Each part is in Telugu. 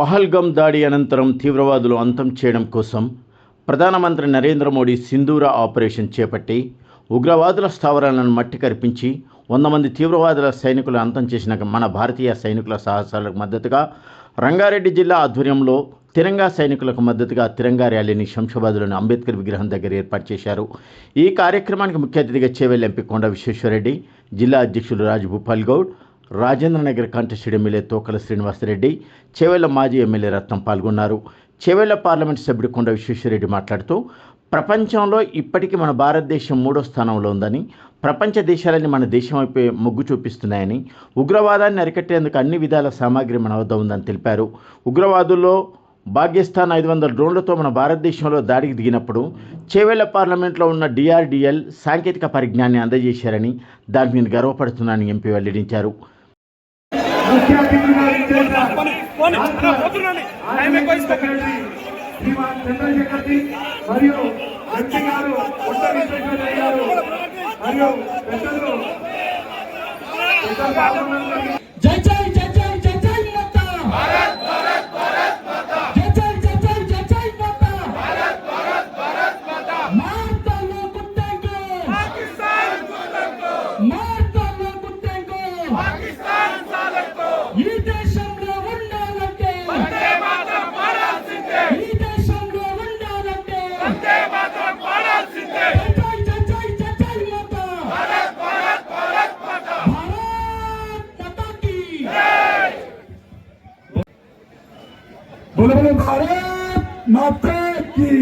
పహల్గమ్ దాడి అనంతరం తీవ్రవాదులు అంతం చేయడం కోసం ప్రధానమంత్రి నరేంద్ర మోడీ సింధూర ఆపరేషన్ చేపట్టి ఉగ్రవాదుల స్థావరాలను మట్టి కరిపించి వంద మంది తీవ్రవాదుల సైనికులు అంతం చేసిన మన భారతీయ సైనికుల సాహసాలకు మద్దతుగా రంగారెడ్డి జిల్లా ఆధ్వర్యంలో తిరంగా సైనికులకు మద్దతుగా తిరంగా ర్యాలీని శంషాబాద్లోని అంబేద్కర్ విగ్రహం దగ్గర ఏర్పాటు చేశారు. ఈ కార్యక్రమానికి ముఖ్య అతిథిగా చేవెళ్ళ ఎంపీ కొండ విశ్వేశ్వరరెడ్డి జిల్లా అధ్యక్షులు రాజ్ భూపాల్ గౌడ్ రాజేంద్రనగర్ కంటెస్టెడ్ ఎమ్మెల్యే తోకల శ్రీనివాసరెడ్డి చెవెల మాజీ ఎమ్మెల్యే రత్నం పాల్గొన్నారు. చెవెల పార్లమెంట్ సభ్యుడు కొండ విశ్వేశ్వరరెడ్డి మాట్లాడుతూ ప్రపంచంలో ఇప్పటికీ మన భారతదేశం మూడో స్థానంలో ఉందని ప్రపంచ దేశాలని మన దేశం మొగ్గు చూపిస్తున్నాయని ఉగ్రవాదాన్ని అరికట్టేందుకు అన్ని విధాల సామాగ్రి మన వద్ద ఉందని తెలిపారు. ఉగ్రవాదుల్లో పాకిస్తాన్ ఐదు వందల డ్రోన్లతో మన భారతదేశంలో దాడికి దిగినప్పుడు చేవేళ్ళ పార్లమెంట్లో ఉన్న డిఆర్డిఎల్ సాంకేతిక పరిజ్ఞాన్ని అందజేశారని దాని మీద గర్వపడుతున్నానని ఎంపీ వెల్లడించారు. ఎక్కువ ఇస్తాను. శ్రీమాన్ చంద్రశేఖర్జీ మరియు ఎంపీ గారు కొత్త విశ్వేశ్వరయ్య గారు మరియు పెద్దలు జై జై జై జై జై జై మాతా భారత్ భారత్ భారత్ మాతా జై జై జై జై జై జై మాతా భారత్ భారత్ మాతా మాతా లో పాకిస్తాన్ మాతా లో పాకిస్తాన్ సాలకో ఈ దేశంలో ఉండాలంటే వందే మాతరం పాడాల్సిందే ఈ దేశంలో ఉండాలంటే వందే మాతరం పాడాల్సిందే జై జై జై జై జై మాతా భారత్ భారత్ భారత్ మాతా భారత్ మాతా की बोलो बोलो भारत माता की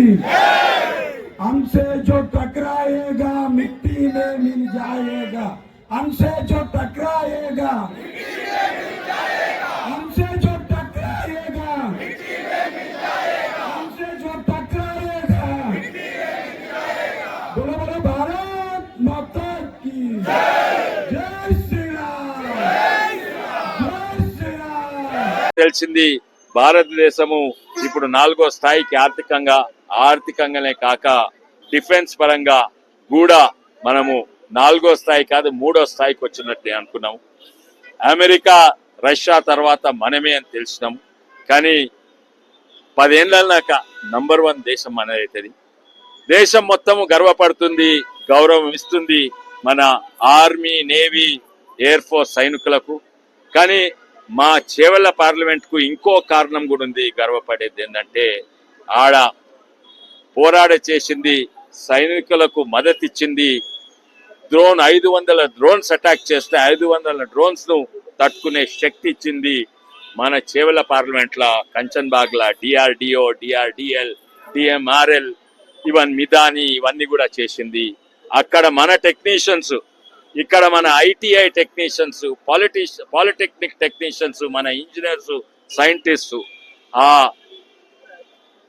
हमसे जो टकराएगा मिट्टी में मिल जाएगा हमसे जो टकराएगा हमसे जो टकराएगा हमसे जो टकराएगा बोलो बोलो भारत माता की जय श्री राम जय श्री राम తెలిసింది భారతదేశము ఇప్పుడు నాలుగో స్థాయికి ఆర్థికంగా ఆర్థికంగానే కాక డిఫెన్స్ పరంగా కూడా మనము నాలుగో స్థాయి కాదు మూడో స్థాయికి వచ్చినట్టే అనుకున్నాం. అమెరికా రష్యా తర్వాత మనమే అని తెలిసినాం. కానీ పదేళ్ళక నంబర్ వన్ దేశం మనదైతుంది. దేశం మొత్తము గర్వపడుతుంది గౌరవం ఇస్తుంది మన ఆర్మీ నేవీ ఎయిర్ ఫోర్స్ సైనికులకు. కానీ మా చేవల్ల పార్లమెంట్కు ఇంకో కారణం కూడా ఉంది గర్వపడేది ఏంటంటే ఆడ పోరాడ చేసింది సైనికులకు మద్దతు ఇచ్చింది డ్రోన్ ఐదు వందల డ్రోన్స్ అటాక్ చేస్తే ఐదు వందల డ్రోన్స్ను తట్టుకునే శక్తి ఇచ్చింది మన చేవల పార్లమెంట్ లా డిఆర్డిఓ డిఆర్డిఎల్ డిఎంఆర్ఎల్ ఇవన్నీ మిదాని ఇవన్నీ కూడా చేసింది. అక్కడ మన టెక్నీషియన్స్ ఇక్కడ మన ఐటీఐ టెక్నీషియన్స్ పాలిటిష్ పాలిటెక్నిక్ టెక్నీషియన్స్ మన ఇంజనీర్స్ సైంటిస్ట్ ఆ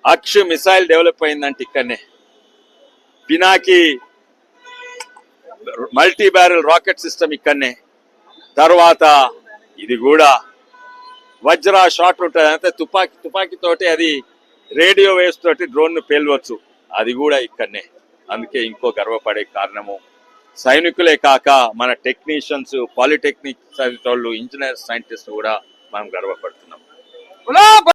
అక్ష్ మిసైల్ డెవలప్ అయిందంటే ఇక్కడనే. Pinaka multi barrel rocket system ఇక్కడనే. తర్వాత ఇది కూడా వజ్ర షాట్ ఉంటుంది అంటే తుపాకీ తుపాకీతోటి అది రేడియో వేవ్స్ తోటి డ్రోన్ పేల్వచ్చు. అది కూడా ఇక్కడనే. అందుకే ఇంకో గర్వపడే కారణము సైనికులే కాక మన టెక్నీషియన్స్ పాలిటెక్నిక్ చదివేటోళ్ళు ఇంజనీర్ సైంటిస్ట్ కూడా మనం గర్వపడుతున్నాం.